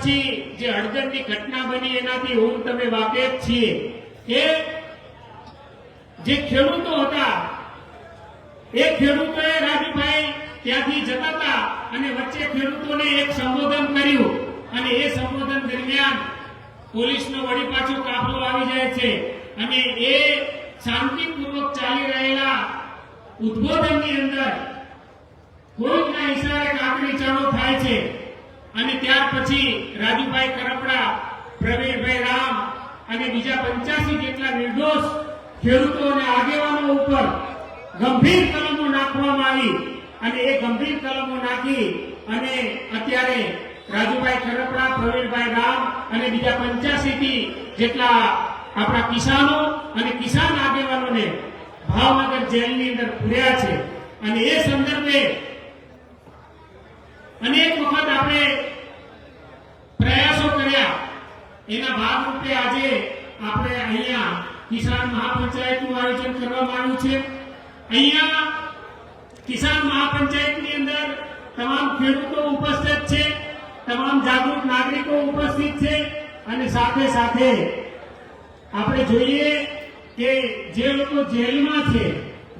પછી જે હળદરની ઘટના બની એનાથી હું તમે વાકેફ છીએ. કે જે ખેડૂતો હતા, એ ખેડૂતોએ રાજુભાઈ ત્યાંથી જતા હતા અને વચ્ચે ખેડૂતોને એક સંબોધન કર્યું અને એ સંબોધન દરમિયાન પોલીસનો વળી પાછો કાફલો આવી જાય છે અને એ શાંતિપૂર્વક ચાલી રહેલા ઉદ્બોધનની અંદર કોઈકના ઈશારે કાકડી ચાલુ થાય છે. અને ત્યાર પછી રાજુભાઈ કરપડા, પ્રવીણભાઈ રામ અને બીજા પંચ્યાસી જેટલા નિર્દોષ ખેડૂતો અને આગેવાનો ઉપર ગંભીર કલમો નાખવામાં આવી અને એ ગંભીર કલમો નાખી અને અત્યારે રાજુભાઈ ખરપડા પ્રવીણભાઈ રામ અને બીજા પંચ્યાસી થી જેટલા આપણા કિસાનો અને કિસાન આગેવાનોને ભાવનગર જેલની અંદર પૂર્યા છે. અને એ સંદર્ભે અનેક વખત આપણે પ્રયાસો કર્યા. એના ભાગરૂપે આજે આપણે અહીંયા કિસાન મહાપંચાયતનું આયોજન કરવામાં આવ્યું છે અહીંયા કિસાન મહાપંચાયતની અંદર તમામ ખેડૂતો ઉપસ્થિત છે, તમામ જાગૃત નાગરિકો ઉપસ્થિત છે અને સાથે સાથે આપણે જોઈએ કે જે લોકો જેલમાં છે,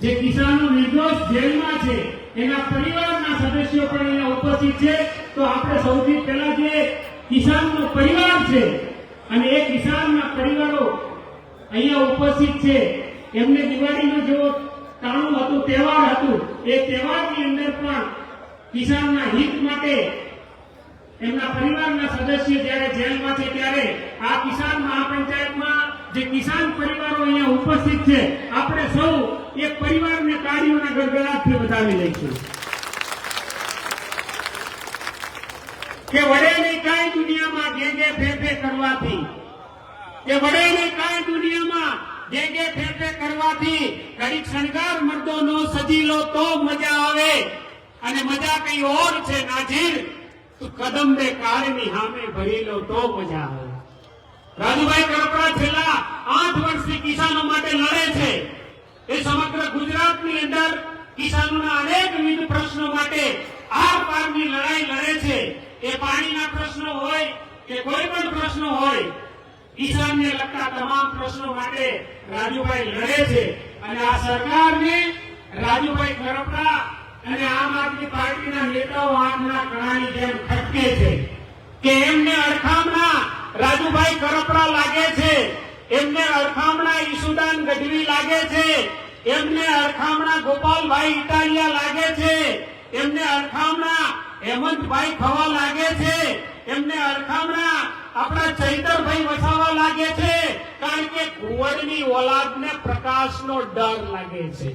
જે કિસાનો નિર્દોષ જેલમાં છે, એના પરિવારના સદસ્યો પણ અહીંયા ઉપસ્થિત છે. તો આપણે સૌથી પહેલા જે કિસાનનો પરિવાર છે. અને એ કિસાનના પરિવારો અહીંયા ઉપસ્થિત છે. એમને દિવાળીનો જેવો તાણું હતું, તહેવાર હતું. એ તહેવારની અંદર પણ કિસાનના હિત માટે એમના પરિવારના સદસ્ય જ્યારે જેલમાં છે ત્યારે આ કિસાન મહાપંચાયતમાં જે કિસાન પરિવારો અહીંયા ઉપસ્થિત છે, આપણે સૌ એક પરિવારને તાળીઓના ગરગડાટથી વધાવી લઈશું. કે વડે નહીં કાંઈ દુનિયામાં ગેંગે ફેફે કરવાથી, કે વડે નહીં કાંઈ દુનિયામાં ગેંગે ફેફે કરવાથી ઘડીક શણગાર મર્દોનો સજીલો તો મજા આવે. અને મજા કઈ ઓર છે નાજીર તું કદમ બે કાળની સામે ભરી લો તો મજા આવે. રાજુભાઈ કરપડા છેલ્લા આઠ વર્ષથી કિસાનો માટે લડે છે. એ સમગ્ર ગુજરાતની અંદર કિસાનોના અનેક વિવિધ પ્રશ્નો માટે આર પારની લડાઈ લડે છે. એ પાણીના પ્રશ્નો હોય કે કોઈ પણ પ્રશ્નો હોય ઈશાનને લગતા તમામ પ્રશ્નો માટે રાજુભાઈ લડે છે. અને આ સરકારને રાજુભાઈ કરપડા અને આમ આદમી પાર્ટીના નેતાઓ આંખના કણાની જેમ ખટકે છે. કે એમને અડખામણા રાજુભાઈ કરપડા લાગે છે. એમને અડખામણા ઈસુદાન ગઢવી લાગે છે. એમને અડખામણા ગોપાલભાઈ ઇટાલિયા લાગે છે. એમને અરખામણા હેમંતભાઈ થવા લાગે છે. એમને અરખામણા આપણા ચૈતરભાઈ વસાવા લાગે છે. કારણ કે કુંવરની ઓલાદને પ્રકાશનો ડર લાગે છે.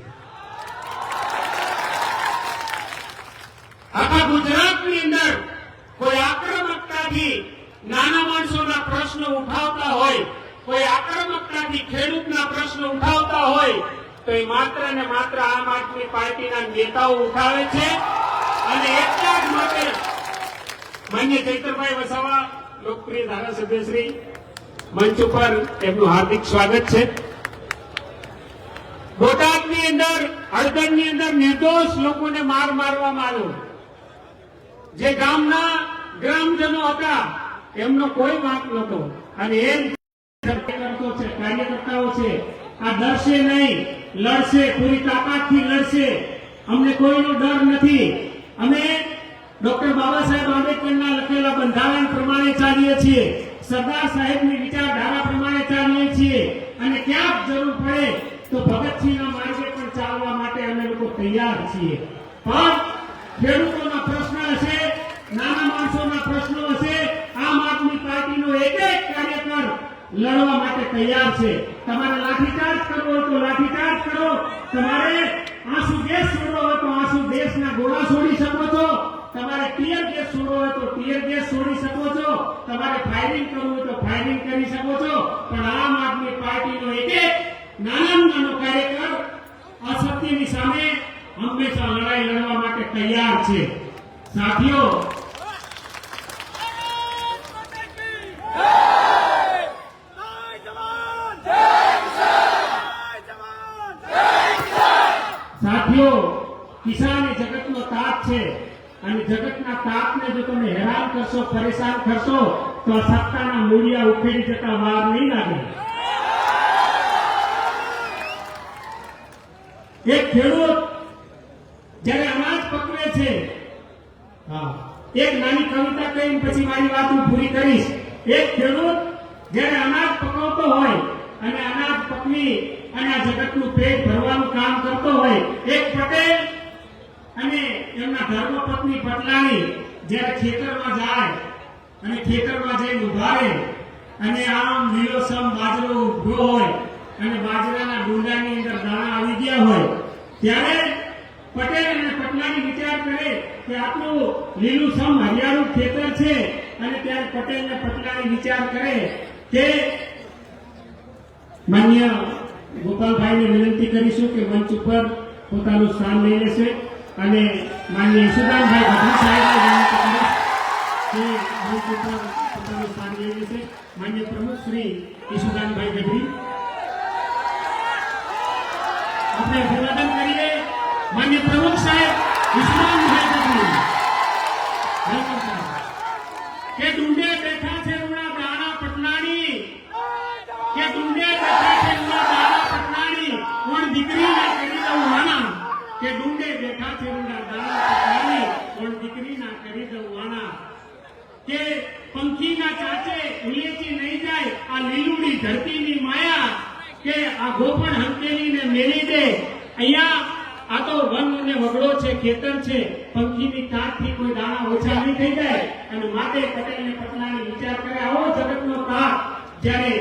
આખા ગુજરાતની અંદર કોઈ આક્રમકતાથી નાના માણસોના પ્રશ્નો ઉઠાવતા હોય, કોઈ આક્રમકતાથી ખેડૂતના પ્રશ્નો ઉઠાવતા હોય તો એ માત્ર ને માત્ર આમ આદમી પાર્ટીના નેતાઓ ઉઠાવે છે. અને એટલા જ માટે માન્ય ચૈતરભાઈ વસાવા, લોકપ્રિય ધારાસભ્યશ્રી, મંચ ઉપર એમનું હાર્દિક સ્વાગત છે. બોટાદની અંદર, હળદરની અંદર નિર્દોષ લોકોને માર મારવામાં આવ્યો. જે ગામના ગ્રામજનો હતા, એમનો કોઈ વાંક નહોતો. અને એમ કાર્યકર્તાઓ છે આ દર્શે નહીં. લડશે, પૂરી તાકાતથી લડશે. અમને કોઈનો ડર નથી. અમે ડોક્ટર બાબા સાહેબ આંબેડકરના લખેલા બંધારણ પ્રમાણે ચાલીએ છીએ. સરદાર સાહેબની વિચારધારા પ્રમાણે ચાલીએ છીએ. અને ક્યાંક જરૂર પડે તો ભગતસિંહના માર્ગે પણ ચાલવા માટે અમે લોકો તૈયાર છીએ. પણ ખેડૂતોના પ્રશ્ન હશે, નાના માણસોના પ્રશ્નો હશે. આમ આદમી પાર્ટીનો એક એક કાર્યકર લડવા માટે તૈયાર છે. તમારે લાઠીચાર્જ કરવો તો લાઠીચાર્જ કરો. તમારે આંસુ ગેસ છોડવો હોય તો આંસુ ગેસના ગોળા છોડી શકો છો. તમારે ટીયર ગેસ છોડવો હોય તો ટીયર ગેસ છોડી શકો છો. તમારે ફાયરિંગ કરવું હોય તો ફાયરિંગ કરી શકો છો. પણ આમ આદમી પાર્ટીનો એક એક નાનામાં નાનો કાર્યકર અસત્યની સામે હંમેશા લડાઈ લડવા માટે તૈયાર છે. સાથીઓ સાથીઓ કિસાન એ જગતનો તાજ છે અને જગતના જો તમે હેરાન કરશો, પરેશાન કરશો, તો આ સત્તાના મૂળિયા ઉખેડી જતા વાર નહીં લાગે. એક ખેડૂત જ્યારે અનાજ પકવે છે એક નાની કવિતા કહીને પછી મારી વાત હું પૂરી કરીશ. એક ખેડૂત જ્યારે અનાજ પકવતો હોય અને અનાજ પકવી અને આ જગતનું પેટ ભરવાનું કામ કરતો હોય, એક પટેલ અને એમના ધર્મપત્ની પટલાણી જ્યારે ખેતરમાં જાય અને ખેતરમાં જઈને ઊભા રહે અને આમ લીલોસમ બાજરો ઊભો હોય અને બાજરાના ડુંડાની અંદર દાણા આવી ગયા હોય, ત્યારે પટેલ અને પટનાની વિચાર કરે કે આપણું લીલુંસમ હરિયાળું ખેતર છે અને ત્યારે પટેલ ને પટનાની વિચાર કરે કે માન્ય ગોપાલભાઈને વિનંતી કરીશું કે મંચ ઉપર પોતાનું સ્થાન લઈ લેશે. અને માન્ય સુદામભાઈ ગઢવી સાહેબ પોતાનું સ્થાન લઈ લેશે માન્ય પ્રમુખ શ્રી ઈશુદાનભાઈ ગઢવી. આપણે અભિવાદન કરીએ. માન્ય પ્રમુખ સાહેબ ઈશુદાનભાઈ ગઢવી. કે ડુંડે બેઠા છે રૂડા દાણા પટનાણી કે ડુંડે બેઠા છે રૂડા દાણા પટનાણી કોણ દીકરીને કરી દઉં વાણા કે ડુંડે બેઠા છે દાણા પટલાણી દીકરીના કરી દઉં વાણા કે પંખીના ચાચે ઉલેચી નહીં જાય, આ લીલુડી ધરતીની માયા કે આ ગોપણ હંકેલીને મેલી દે. અહીંયા આ તો વન અને વગડો છે, ખેતર છે. પંખીની કાંઠથી કોઈ દાણા ઓછા નહીં થઈ જાય. અને માટે પટેલ ને પટલાની વિચાર કરે આવો જગતનો કાક જ્યારે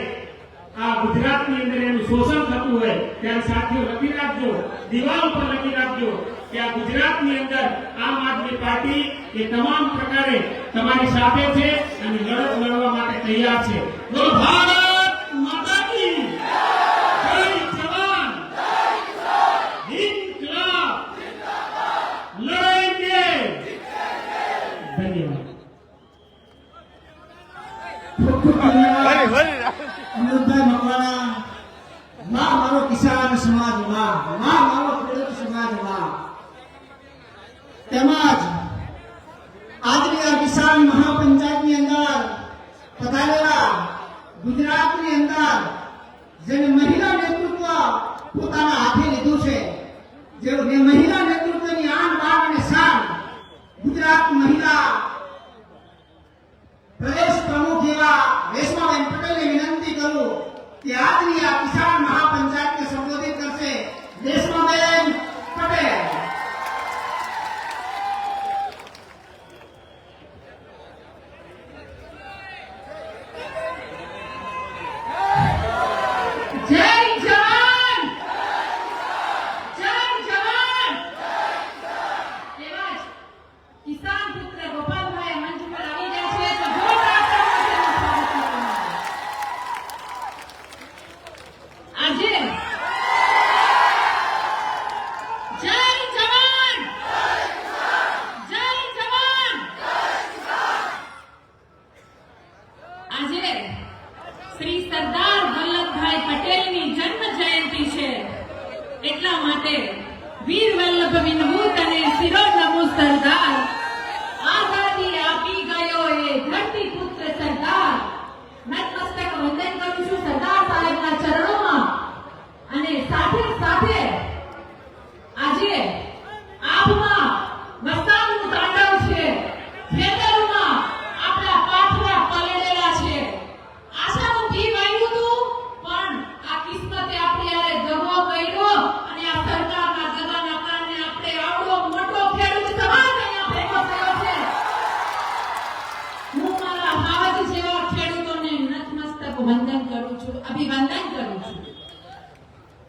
આ ગુજરાતની અંદર એનું શોષણ થતું હોય, ત્યારે સાથીઓ લખી રાખજો, દિવાલ ઉપર લખી રાખજો કે આ ગુજરાતની અંદર આમ આદમી પાર્ટી એ તમામ પ્રકારે તમારી સાથે છે અને લડત લડવા માટે તૈયાર છે. બોલો ભારત માતા કી જય જવાન ઇન્કલાબ લડેંગે ધન્યવાદ. ખૂબ ખૂબ ધન્યવાદ 拜年了。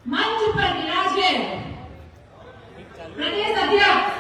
મંચ પર બિરાજે પ્રદેશ અધ્યક્ષ